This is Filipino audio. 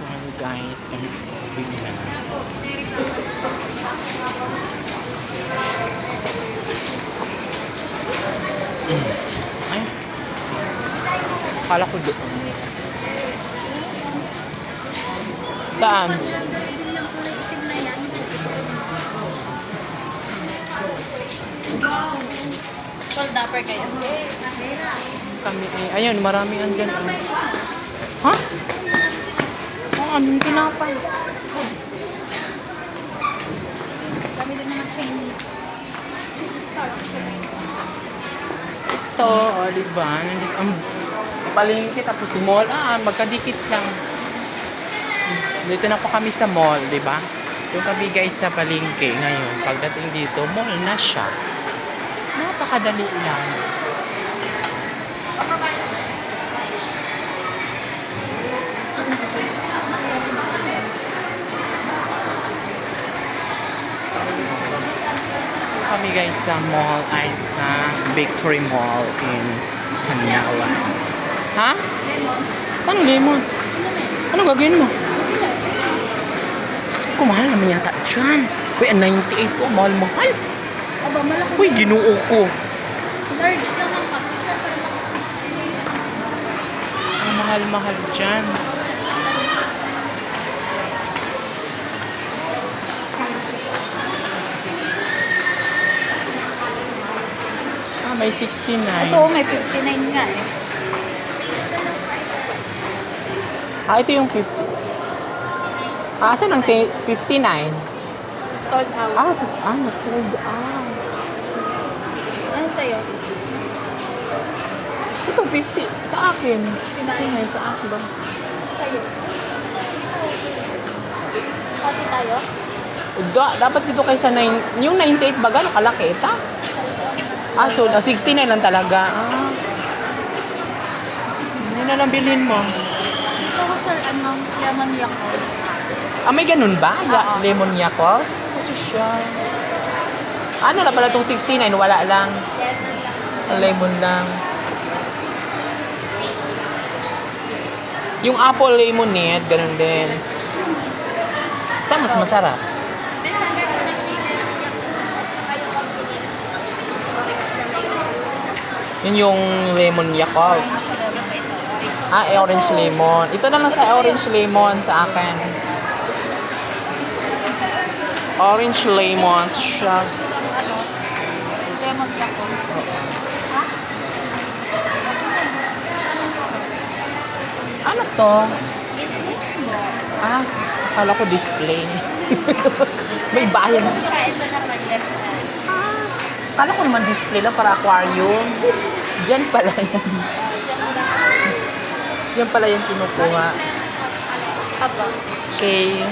So guys, kami uwi na. Mm. Ay. Kala ko doon. Saan? Sold upper kayo. Kami eh. Ayun, marami andyan. eh. Ha? Oh, anong tinapay? Kami din naman Chinese. Ito, o, oh, di ba? Nandito ang palengke tapos mall. Ah, magkadikit lang. Dito na po kami sa mall, di ba? Yung kami guys sa palengke ngayon. Pagdating dito, mall na siya. Napakadali lang. Kami guys sa mall ay sa Victory Mall in Tanawan. Ha? Anong lemon? Anong gagawin mo? Ko mahal naman yata dyan. Uy, ang 98 po. Mahal-mahal. Aba, malaki. Uy, ginoo ko. Large lang ang kasi. Ang mahal-mahal dyan. Ah, may 69. Ito, may 59 nga eh. Ah, ito yung 50. Ah, saan ang ti- 59? Sold out. Ah, sa- ah, nasold out. Ano sa'yo? Ito, 50. Sa akin. 69 sa akin ba? Sa'yo. Pati tayo? Da, dapat dito kaysa 9, yung 98 ba gano'ng kalaki? Ita? Ah, so, ah, 69 lang talaga. Ah. Ano na lang bilhin mo? Ito ko sa ano, lemon yakult. Ah, may ganun ba? Ya, Oo. lemon yakult? Kasi siya. Ano na pala itong 69? Wala lang. Lemon lang. Yung apple lemonade, ganun din. Saan mas masarap? Yun yung lemon yakult. Ah, orange lemon. Ito na lang sa orange lemon sa akin. Orange lemon siya. Lemon yakult. Ano to? Ah, akala ko display. May bayan. Ito naman Akala ko naman display lang para aquarium. Diyan pala yan. Yan pala yung kinukuha. Aba. Okay.